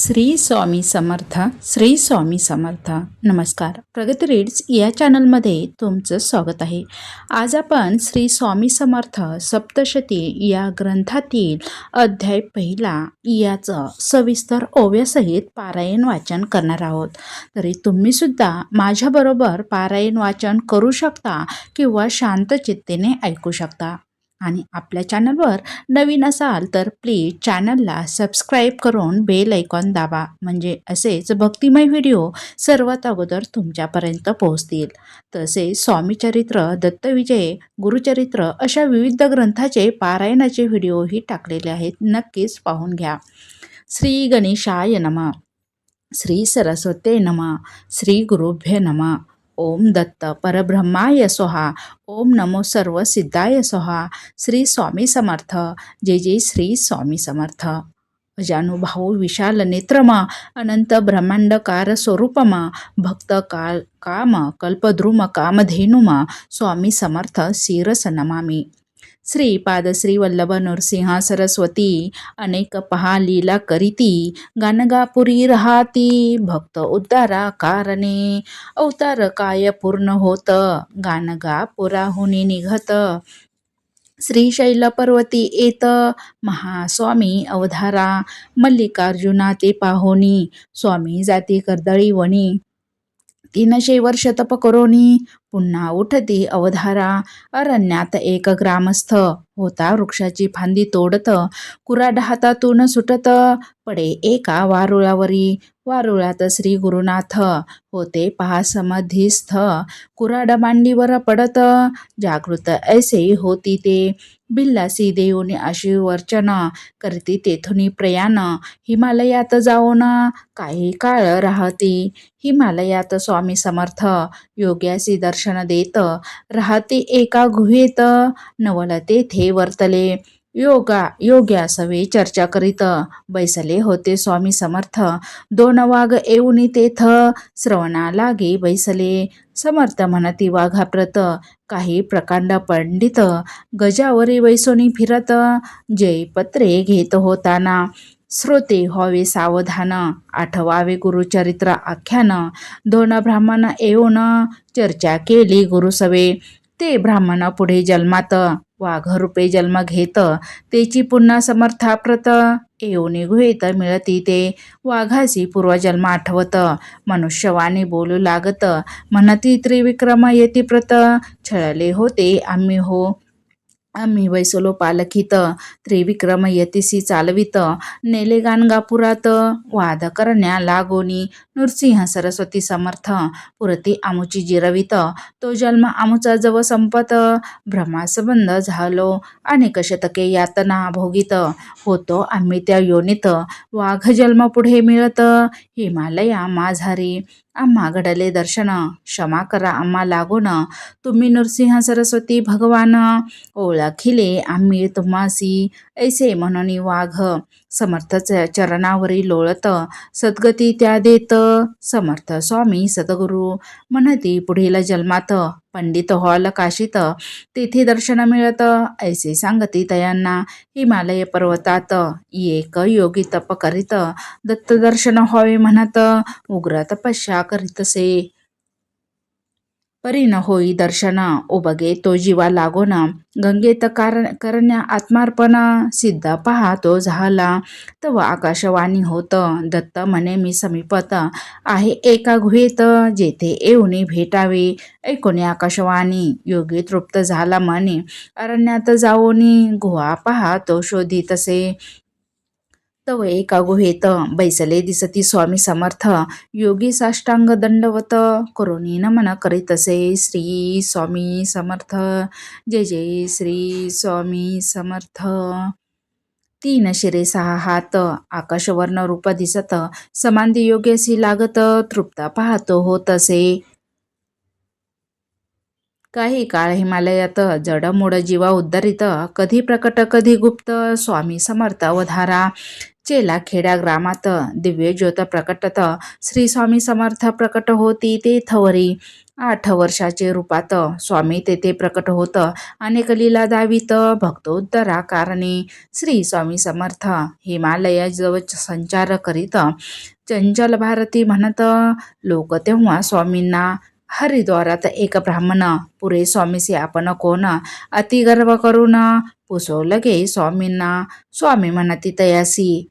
श्री स्वामी समर्थ श्री स्वामी समर्थ. नमस्कार. प्रगती रीड्स या चॅनलमध्ये तुमचं स्वागत आहे. आज आपण श्री स्वामी समर्थ सप्तशती या ग्रंथातील अध्याय पहिला याचं सविस्तर ओव्यासहित पारायण वाचन करणार आहोत. तरी तुम्ही सुद्धा माझ्याबरोबर पारायण वाचन करू शकता किंवा शांत चित्तेने ऐकू शकता. आणि आपल्या चॅनलवर नवीन असाल तर प्लीज चॅनलला सबस्क्राईब करून बेल ऐकॉन दाबा. म्हणजे असेच भक्तिमय व्हिडिओ सर्वात अगोदर तुमच्यापर्यंत पोहोचतील. तसेच स्वामीचरित्र दत्तविजय गुरुचरित्र अशा विविध ग्रंथाचे पारायणाचे व्हिडिओही टाकलेले आहेत. नक्कीच पाहून घ्या. श्री गणेशाय नम. श्री सरस्वते नम. श्री गुरुभ्य नम. ओम दत्त परब्रह्माय सोहा ओम नमो सर्व सिद्धाय सोहा श्री स्वामी समर्थ जे जे श्री स्वामी समर्थ. अजानुभाऊ विशाल नेत्रमा अनंत ब्रह्मांडकार स्वरूपमा भक्त काल काम कल्पद्रुम कामधेनुमा स्वामी समर्थ शिरस नमामी. श्री पादश्री वल्लभ नृसिंह सरस्वती अनेक पहा लीला करीती गानगापुरी राहती भक्त उद्धारा कारणे अवतार काय पूर्ण होत गानगा पुराहुनी निघत. श्रीशैल पर्वती येत महास्वामी अवधारा मल्लिकार्जुना ते पाहोनी स्वामी जाती कर्दळी वणी. तीनशे वर्ष तप करोनी. पुन्हा उठती अवधारा. अरण्यात एक ग्रामस्थ. होता वृक्षाची फांदी तोडत. कुराड हातातून सुटत. पडे एका वारुळावरी. वारुळात श्री गुरुनाथ. होते पहा समाधीस्थ. कुराड मांडीवर पडत. जागृत ऐसे होती ते. बिल्लासी देऊनी अशी वर्चन करती. तेथुनी प्रयाण हिमालयात जाऊन काही काळ राहती. हिमालयात स्वामी समर्थ योग्यासी दर्शन देत. राहते एका गुहेत नवल तेथे वर्तले. योगा योग्या सवे चर्चा करीत. बैसले होते स्वामी समर्थ. दोन वाघ येऊन तेथ श्रवणा लागे बैसले. समर्थ म्हणती वाघाप्रत काही प्रकांड पंडित गजावरी वैसोनी फिरत जयपत्रे घेत होताना. श्रोते व्हावे सावधान आठवावे गुरुचरित्र आख्यान. दोन ब्राह्मण येऊन चर्चा केली गुरुसवे. ते ब्राह्मण पुढे जन्मात वाघरूपे जन्म घेत. तेची पुन्हा समर्थाप्रत. येऊ गुहेत मिळती ते. वाघाची पूर्वजन्म आठवत. मनुष्यवाणी बोलू लागत. म्हणती त्रिविक्रम येती प्रत. छळले होते आम्ही हो. आम्ही वैसलो पालखीत त्रिविक्रम यतिसी चालवित नेले गाणगापुरात वाद करण्या लागोनी नृसिंह सरस्वती समर्थ पुरती आमुची जिरवित तो जन्म आमुचा जव संपत भ्रमासबंध झालो अनेक शतके यातना भोगित होतो आम्ही त्या योनीत वाघ जन्म पुढे मिळत हिमालया माझारी आम्हा घडले दर्शन. क्षमा करा आम्हा लागून. तुम्ही नृसिंह सरस्वती भगवान. ओळखिले आम्ही तुम्हासी. ऐसे म्हणून वाघ. समर्थ च- चरणावरी लोळत. सद्गती त्या देत. समर्थ स्वामी सद्गुरू म्हणती पुढील जन्मात. पंडित हॉल काशीत. तेथे दर्शन मिळत. ऐसे सांगती तयांना हिमालय पर्वतात. एक योगी तप करीत. दत्तदर्शन व्हावे म्हणत. उग्र तपस्या करीतसे परी न होई दर्शन उबगे तो जीवा लागोन गंगेत कार करण्या आत्मार्पण सिद्ध पहा तो झाला. तव आकाशवाणी होत दत्त म्हणे मी समीपत आहे एका गुहेत जेथे येऊनी भेटावे. ऐकोनी आकाशवाणी योगी तृप्त झाला म्हणे. अरण्यात जाऊनी गुहा पहा तो शोधितसे तव एका गुहेत बैसले दिसती स्वामी समर्थ. योगी साष्टांग दंडवत. करोनी नमन करीत असे श्री स्वामी समर्थ. जय जय श्री स्वामी समर्थ. तीन शिरे सहा हात. आकाशवर्ण रूप दिसत. समांधी योग्यसी लागत. तृप्त पाहतो होत असे. काही काळ हिमालयात जडमोड जीवा उद्धरित. कधी प्रकट कधी गुप्त. स्वामी समर्थ अवधारा. चेला खेड्या ग्रामात दिव्य ज्योत प्रकटत. श्री स्वामी समर्थ प्रकट होती ते थवरी. आठ वर्षाचे रूपात स्वामी तेथे प्रकट होत. अनेक लीला दावित भक्तोद्धरा कारणे श्री स्वामी समर्थ हिमालयाजवळ संचार करीत. चंचल भारती म्हणत लोक तेव्हा स्वामींना हरिद्वारात एक ब्राह्मण. पुरे स्वामीसी आपण कोण? अति गर्व करून पुसवलं गे स्वामींना. स्वामी म्हणती तयासी.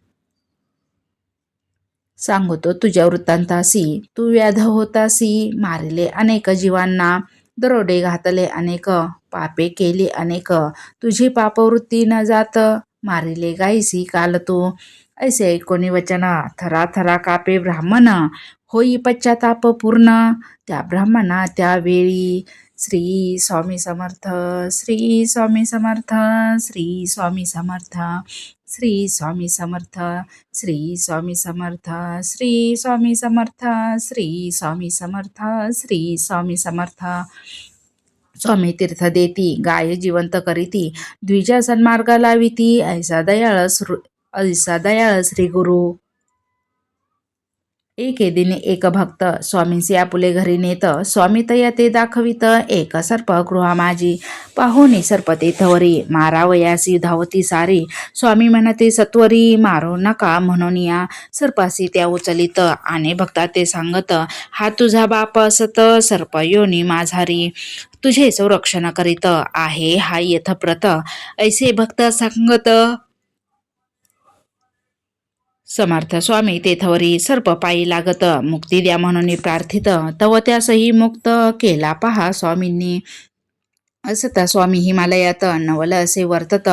सांगतो तुझ्या वृत्तांतासी तू व्याध होतासी मारिले अनेक जीवांना दरोडे घातले अनेक पापे केली अनेक तुझी पापवृत्ती न जात मारिले गायसी काल तू. ऐसे ऐकोनी वचन थरा थरा कापे ब्राह्मण होई पश्चाताप पूर्ण त्या ब्राह्मणा त्यावेळी श्री स्वामी समर्थ श्री स्वामी समर्थ श्री स्वामी समर्थ श्री स्वामी समर्थ श्री स्वामी समर्थ श्री स्वामी समर्थ श्री स्वामी समर्थ श्री स्वामी समर्थ. स्वामी तीर्थ देती गाय जिवंत करीती द्विजा सन्मार्ग लाविती ऐसा दयाळ श्रु ऐसा दयाळ श्री गुरु. एके दिने एक भक्त स्वामींसी आपुले घरी नेत स्वामी तया ते दाखवित एक सर्प गृहा माझी पाहुणी सर्प ते थवरी मारावयासी धावती सारी. स्वामी म्हणते सत्वरी मारो नका म्हणून या. सर्पासी त्या उचलित आणि भक्ता ते सांगत हा तुझा बाप असत सर्प योनी माझारी. तुझे संरक्षण करीत आहे हा यथप्रत. ऐसे भक्त सांगत समर्थ स्वामी तेथवरी सर्प पायी लागत मुक्ती द्या म्हणून प्रार्थित. तव त्यासही मुक्त केला पहा स्वामींनी. असता स्वामी हिमालयात नवल असे वर्तत.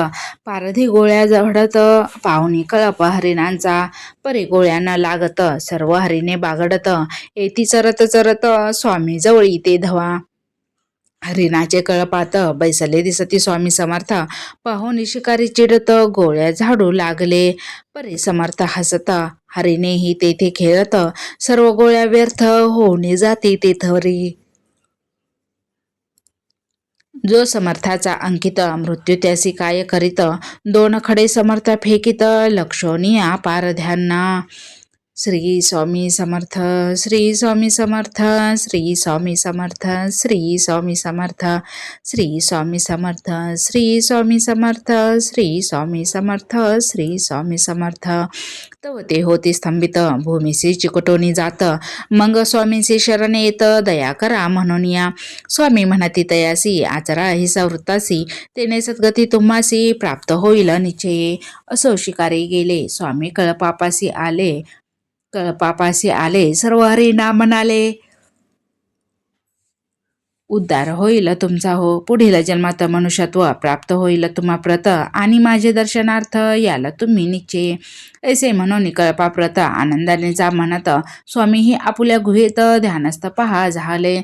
पारधी गोळ्या झडत पाहुणी कळप हरिणांचा. परी गोळ्यांना लागत सर्व हरिणे बागडत. येती चरत चरत स्वामी जवळी ते धवा. हरिणाचे कळपात बैसले दिसती स्वामी समर्थ. पाहून शिकारी चिडत गोळ्या झाडू लागले. परी समर्थ हसत हरिणेही तेथे खेळत सर्व गोळ्या व्यर्थ होणे जाते तेथरी जो समर्थाचा अंकित मृत्यू त्यासी काय करीत दोन खडे समर्थ फेकित लक्षणीया पारध्यांना. श्री स्वामी समर्थ श्री स्वामी समर्थ श्री स्वामी समर्थ श्री स्वामी समर्थ श्री स्वामी समर्थ श्री स्वामी समर्थ श्री स्वामी समर्थ श्री स्वामी समर्थ। तव ते होते स्तंभित भूमीसी चिकटोनी जात मग स्वामींशी शरण येत दया करा म्हणून या। स्वामी म्हणती तयासी आचरा हिसा वृत्तासी तेने सद्गती तुम्हासी प्राप्त होईल निश्चये। असो शिकारी गेले स्वामी कळपापासी आले कळपापाशी आले सर्व हरिना म्हणाले. उद्धार होईल तुमचा हो. पुढील जन्मात मनुष्यत्व प्राप्त होईल तुम्हा प्रत आणि माझे दर्शनार्थ याला तुम्ही निश्चय. ऐसे म्हणून कळपा प्रत आनंदाने जा म्हणत स्वामीही आपुल्या गुहेत ध्यानस्थ पहा झाले.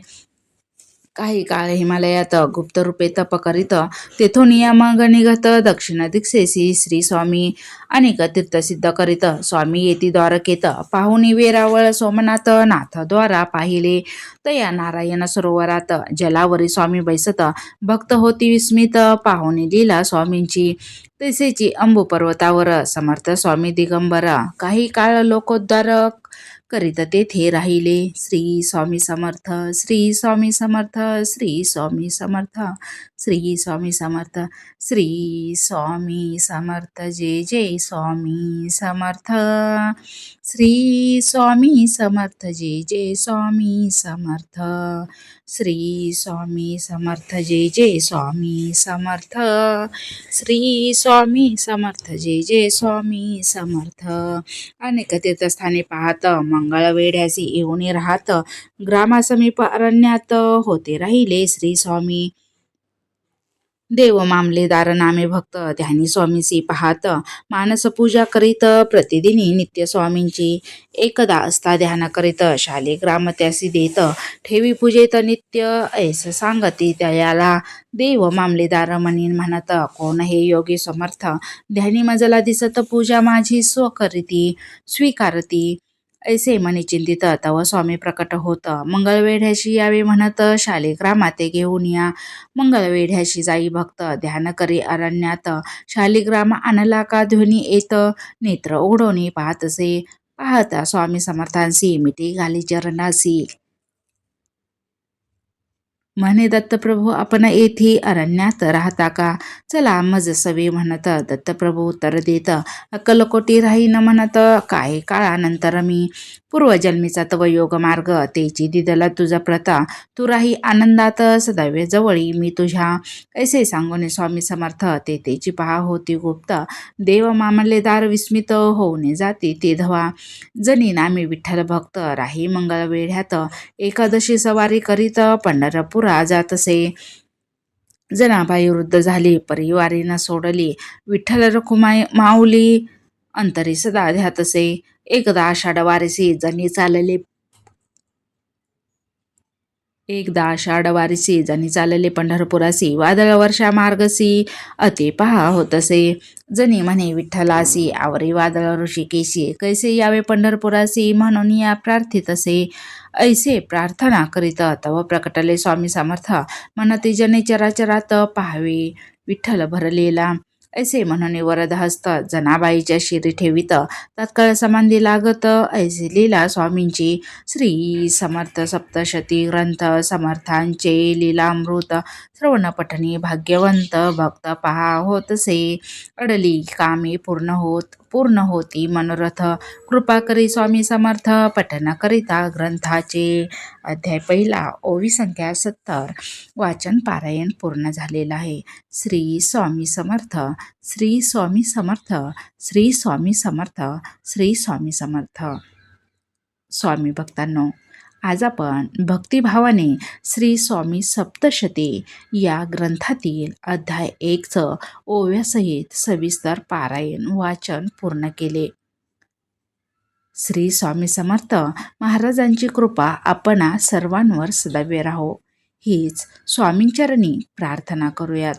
काही काळ हिमालयात गुप्त रूपे तप करीत तेथून मग निघत दक्षिण दिक्षेसी श्री स्वामी अनेक तीर्थसिद्ध करीत. स्वामी येती द्वारकेत पाहुणी वेरावळ सोमनाथ नाथ द्वारा पाहिले. तया नारायण सरोवरात जलावरी स्वामी बैसत भक्त होती विस्मित. पाहुणी लिला स्वामींची तसेची अंबू पर्वतावर समर्थ स्वामी दिगंबर. काही काळ लोकोद्धारक करीत तेथे राहिले. श्री स्वामी समर्थ श्री स्वामी समर्थ श्री स्वामी समर्थ श्री स्वामी समर्थ श्री स्वामी समर्थ जय जय स्वामी समर्थ. श्री स्वामी समर्थ जय जय स्वामी समर्थ. श्री स्वामी समर्थ जय जय स्वामी समर्थ. श्री स्वामी समर्थ जय जय स्वामी समर्थ. अनेक तीर्थस्थाने पाहत मंगळवेढ्यासी येऊन राहत ग्रामासमीप अरण्यात होते राहिले श्री स्वामी. देव मामलेदार नामे भक्त ध्यानी स्वामीसी पाहत मानस पूजा करीत प्रतिदिनी नित्य स्वामींची एकदा असता ध्यान करीत शाले ग्राम त्यासी देत ठेवी पूजेत नित्य ऐस सांगती त्याला. देव मामलेदार म्हणीन म्हणत कोण हे योगी समर्थ ध्यानी मजला दिसत पूजा माझी स्वकरिती स्वीकारती. ऐसे मनी चिंतित तव स्वामी प्रकट होत. मंगळवेढ्याशी यावे म्हणत शालिग्रामाते घेऊन या. मंगळवेढ्याशी जाई भक्त ध्यान करी अरण्यात. शालिग्राम आणला का ध्वनी येत? नेत्र उघडोनी पाहतसे पाहता स्वामी समर्थांसी मिठी घाली चरणासी म्हणे दत्तप्रभू आपण येथे अरण्यात राहता का? चला मज सवे म्हणत दत्तप्रभू उत्तर देत अक्कलकोटी राही न म्हणत काही काळानंतर मी पूर्वजन्मीचा तव योग मार्ग. तेची दिदला तुझा प्रथा. तू राही आनंदात सदैव जवळी. मी तुझ्या ऐसे सांगून स्वामी समर्थ? ते तेची पहा होती गुप्त. देव मामलेदार विस्मित होऊन जाती. ते धवा जनी नामी विठ्ठल भक्त. राही मंगळ वेढ्यात एकादशी सवारी करीत पंढरपुरा जातसे. जनाबाई वृद्ध झाली. परिवारीनं सोडली. विठ्ठल रखुमाई माऊली अंतरी सदा ध्यातसे एकदा आषाढ वारीसी जणी चालले. एकदा आषाढ वारीसी जणी चालले पंढरपुरासी. वादळ वर्षा मार्गसी. अति पहा होतसे जनी म्हणे विठ्ठलासी. आवरी वादळ ऋषिकेशी. कैसे यावे पंढरपुरासी? म्हणून या प्रार्थितसे ऐसे प्रार्थना करीत तव प्रकटले स्वामी समर्थ. म्हणती जने चराचरात पाहावे. विठ्ठल भरलेला. ऐसे म्हणून वरद हस्त जनाबाईच्या शिरी ठेवित तत्काळ समाधी लागत ऐसे लीला स्वामींची श्री समर्थ सप्तशती ग्रंथ समर्थांचे लीलामृत श्रवण पठणी भाग्यवंत भक्त पहा होतसे अडली कामे पूर्ण होत. पूर्ण होती. मनोरथ कृपा करी स्वामी समर्थ पठनाकरिता ग्रंथाचे अध्याय पहिला ओवी संख्या सत्तर. वाचन पारायण पूर्ण झालेलं आहे. श्री स्वामी समर्थ श्री स्वामी समर्थ श्री स्वामी समर्थ श्री स्वामी समर्थ. स्वामी भक्तांनो आज आपण भक्तिभावाने श्री स्वामी सप्तशती या ग्रंथातील अध्याय एकचं ओव्यासहित सविस्तर पारायण वाचन पूर्ण केले. श्री स्वामी समर्थ महाराजांची कृपा आपणा सर्वांवर सदैव राहो. हीच स्वामींचरणी प्रार्थना करूयात.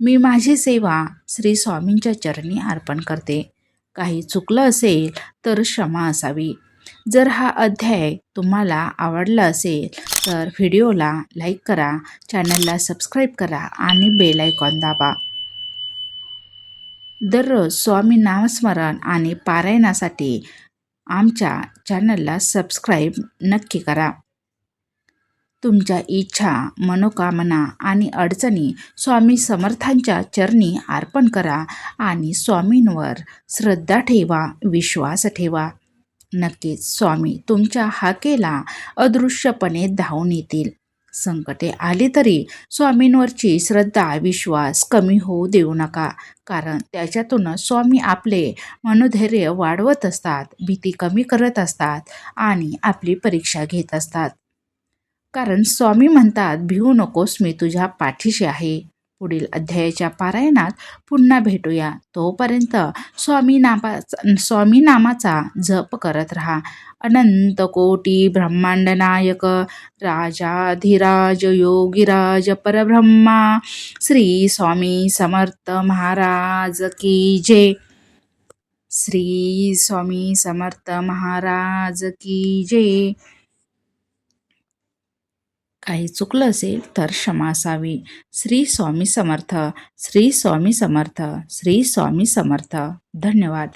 मी माझी सेवा श्री स्वामींच्या चरणी अर्पण करते. काही चुकलं असेल तर क्षमा असावी. जर हा अध्याय तुम्हाला आवडला असेल तर व्हिडिओला लाईक करा चॅनलला सबस्क्राईब करा आणि बेल आयकॉन दाबा. दररोज स्वामी नामस्मरण आणि पारायणासाठी आमच्या चॅनलला सबस्क्राईब नक्की करा. तुमच्या इच्छा मनोकामना आणि अडचणी स्वामी समर्थांच्या चरणी अर्पण करा आणि स्वामींवर श्रद्धा ठेवा विश्वास ठेवा. नक्कीच. स्वामी तुमच्या हाकेला अदृश्यपणे धावून येतील. संकटे आली तरी स्वामींवरची श्रद्धा विश्वास कमी होऊ देऊ नका. कारण त्याच्यातून स्वामी आपले मनोधैर्य वाढवत असतात भीती कमी करत असतात आणि आपली परीक्षा घेत असतात. कारण स्वामी म्हणतात भिवू नकोस मी तुझ्या पाठीशी आहे. पुढील अध्यायाच्या पारायणात पुन्हा भेटूया. तोपर्यंत स्वामी नामाचा स्वामी नामाचा जप करत राहा. अनंत कोटी ब्रह्मांड नायक राजाधिराज योगीराज परब्रह्मा श्री स्वामी समर्थ महाराज की जय. श्री स्वामी समर्थ महाराज की जय. काही चुकलं असेल तर क्षमा असावी. श्री स्वामी समर्थ श्री स्वामी समर्थ श्री स्वामी समर्थ. धन्यवाद.